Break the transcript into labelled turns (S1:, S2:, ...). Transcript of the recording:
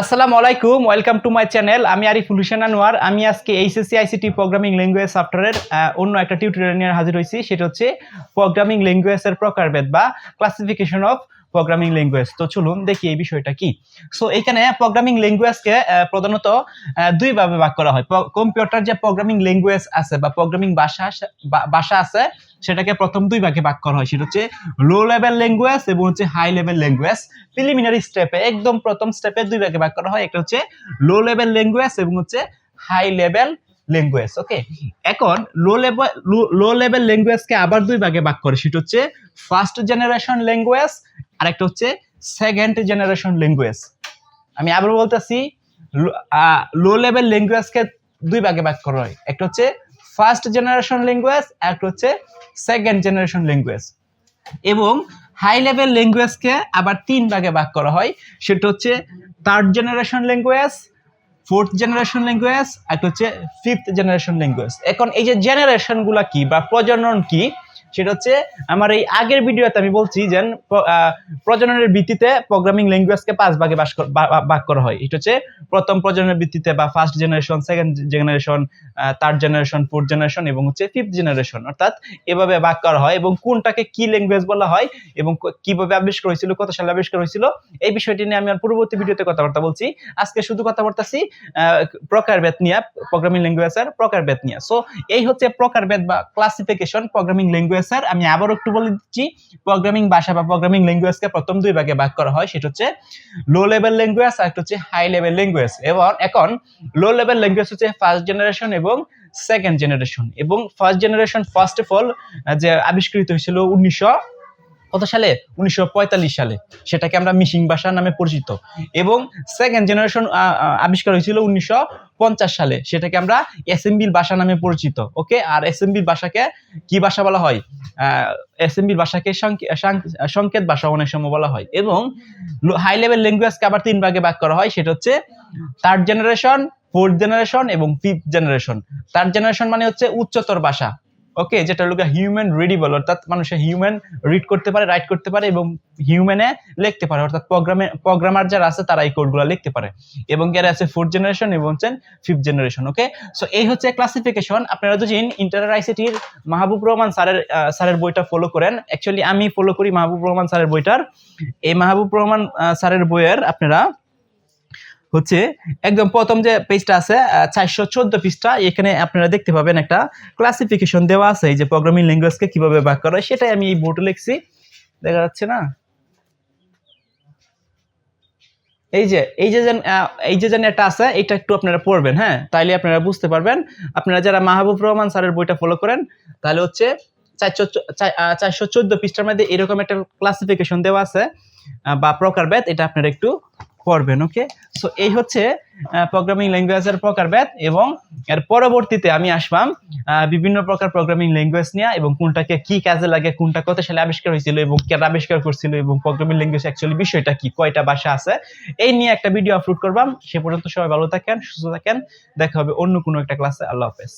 S1: আসসালামু আলাইকুম welcome to my channel আমি আরিফুল হুসেন আনোয়ার। আমি আজকে এইচএসসি আইসিটি প্রোগ্রামিং ল্যাঙ্গুয়েজ সফটওয়্যারের অন্য একটা টিউটোরিয়াল নিয়ে হাজির হয়েছি। সেটা হচ্ছে প্রোগ্রামিং ল্যাঙ্গুয়েজের প্রকারভেদ বা ক্লাসিফিকেশন অফ প্রোগ্রামিং ল্যাঙ্গুয়েজ তো চলুন দেখি এই বিষয়টা কি। সো এখানে প্রোগ্রামিং ল্যাঙ্গুয়েজকে প্রধানত আহ, দুইভাবে ভাগ করা হয়। কম্পিউটার যে প্রোগ্রামিং ল্যাঙ্গুয়েজ আছে বা প্রোগ্রামিং ভাষা ভাষা আছে সেটাকে প্রথম দুই ভাগে ভাগ করা হয়। সেটা হচ্ছে লো লেভেল ল্যাঙ্গুয়েজ এবং হচ্ছে হাই লেভেল ল্যাঙ্গুয়েজ প্রিলিমিনারি স্টেপে একদম প্রথম স্টেপে দুই ভাগে ভাগ করা হয়। একটা হচ্ছে লো লেভেল ল্যাঙ্গুয়েজ এবং হচ্ছে হাই লেভেল ল্যাঙ্গুয়েজ ওকে এখন লো লেভেল লো লেভেল ল্যাঙ্গুয়েজকে আবার দুই ভাগে ভাগ করে। সেটা হচ্ছে ফার্স্ট জেনারেশন ল্যাঙ্গুয়েজ আর একটা হচ্ছে সেকেন্ড জেনারেশন ল্যাঙ্গুয়েজ আমি আবার বলতেছি, লো লেভেল ল্যাঙ্গুয়েজকে দুই ভাগে ভাগ করা হয়। একটা হচ্ছে ফার্স্ট জেনারেশন ল্যাঙ্গুয়েজ একটা হচ্ছে সেকেন্ড জেনারেশন ল্যাঙ্গুয়েজ এবং হাই লেভেল ল্যাঙ্গুয়েজকে আবার তিন ভাগে ভাগ করা হয়। সেটা হচ্ছে third generation language fourth generation language একটা হচ্ছে ফিফথ জেনারেশন ল্যাঙ্গুয়েজ এখন এই যে জেনারেশনগুলো কি বা প্রজনন কি সেটা হচ্ছে আমার এই আগের ভিডিওতে আমি বলছি যে প্রজননের ভিত্তিতে প্রোগ্রামিং ল্যাঙ্গুয়েজকে পাঁচ ভাগে ভাগ করা হয়। এটা হচ্ছে প্রথম প্রজননের ভিত্তিতে বা first generation second generation third generation fourth generation এবং হচ্ছে ফিফথ জেনারেশন অর্থাৎ এভাবে ভাগ করা হয় এবং কোনটাকে কি ল্যাঙ্গুয়েজ বলা হয় এবং কীভাবে আবিষ্কার হয়েছিল, কত সালে আবিষ্কার হয়েছিল, এই বিষয়টি নিয়ে আমি আর পূর্ববর্তী ভিডিওতে কথাবার্তা বলছি। আজকে শুধু কথা বলতেছি প্রকারভেদ নিয়ে প্রোগ্রামিং ল্যাঙ্গুয়েজের প্রকারভেদ নিয়ে। সো এই হচ্ছে প্রকারভেদ বা ক্লাসিফিকেশন প্রোগ্রামিং ল্যাঙ্গুয়েজের আমি আবার একটু বলে দিচ্ছি প্রোগ্রামিং ভাষা বা প্রোগ্রামিং ল্যাঙ্গুয়েজকে প্রথম দুই ভাগে ভাগ করা হয়। সেটা হচ্ছে লো লেভেল ল্যাঙ্গুয়েজ আর একটা হচ্ছে হাই লেভেল ল্যাঙ্গুয়েজ এবং এখন লো লেভেল ল্যাঙ্গুয়েজ হচ্ছে ফার্স্ট জেনারেশন এবং সেকেন্ড জেনারেশন এবং first generation first of all যে আবিষ্কৃত হয়েছিল উনিশশো কত সালে? উনিশশো পঁয়তাল্লিশ সালে। সেটাকে আমরা মিশিং ভাষা নামে পরিচিত। এবং সেকেন্ড জেনারেশন আবিষ্কার হয়েছিল উনিশশো পঞ্চাশ সালে। সেটাকে আমরা এসএমবির ভাষা নামে পরিচিত। ওকে? আর এসএমবির ভাষাকে কি ভাষা বলা হয়? এসএমবির ভাষাকে সংকেত ভাষা অনেক সময় বলা হয়। এবং হাই লেভেল ল্যাঙ্গুয়েজকে আবার তিন ভাগে ভাগ করা হয়। সেটা হচ্ছে থার্ড জেনারেশন ফোর্থ জেনারেশন এবং ফিফথ জেনারেশন থার্ড জেনারেশন মানে হচ্ছে উচ্চতর ভাষা। ওকে, যেটা লোক হিউম্যান রিডিবল অর্থাৎ মানুষে হিউম্যান রিড করতে পারে রাইট করতে পারে এবং হিউম্যানে লিখতে পারে, অর্থাৎ প্রোগ্রামে প্রোগ্রামার যারা আছে তারা এই কোডগুলো লিখতে পারে। এবং যারা আছে ফোর্থ জেনারেশন এবং হচ্ছেন ফিফথ জেনারেশন ওকে সো এই হচ্ছে ক্লাসিফিকেশন আপনারা যদি ইন্টার আইসিটির মাহবুব রহমান স্যারের স্যারের বইটা ফলো করেন অ্যাকচুয়ালি আমি ফলো করি মাহবুব রহমান স্যারের বইটার। এই মাহবুব রহমান স্যারের বইয়ের আপনারা হচ্ছে একদম প্রথম যে পেজটা আছে চারশো চোদ্দ পৃষ্ঠা, এখানে আপনারা দেখতে পাবেন একটা ক্লাসিফিকেশন দেওয়া আছে, এই যে প্রোগ্রামিং ল্যাঙ্গুয়েজকে কীভাবে ভাগ করা হয়, সেটাই আমি এই বোর্ডে লিখছি। দেখা যাচ্ছে না? এই যে এই যে এই যে যেন একটা আছে, এটা একটু আপনারা পড়বেন হ্যাঁ? তাইলে আপনারা বুঝতে পারবেন। আপনারা যারা মাহবুব রহমান স্যারের বইটা ফলো করেন, তাহলে হচ্ছে চারশো চারশো চোদ্দ পৃষ্ঠার মধ্যে এরকম একটা ক্লাসিফিকেশন দেওয়া আছে বা প্রকারভেদ এটা আপনারা একটু পড়বেন ওকে সো এই হচ্ছে প্রোগ্রামিং ল্যাঙ্গুয়েজের প্রকারভেদ এবং এর পরবর্তীতে আমি আসবাম বিভিন্ন প্রকার প্রোগ্রামিং ল্যাঙ্গুয়েজ নিয়ে এবং কোনটাকে কি কাজে লাগে, কোনটা কত সালে আবিষ্কার হয়েছিল এবং কেন আবিষ্কার করছিল এবং প্রোগ্রামিং ল্যাঙ্গুয়েজ অ্যাকচুয়ালি বিষয়টা কি, কয়টা ভাষা আছে, এই নিয়ে একটা ভিডিও আপলোড করবাম। সে পর্যন্ত সবাই ভালো থাকেন, সুস্থ থাকেন। দেখা হবে অন্য কোনো একটা ক্লাসে আল্লাহ হাফেজ।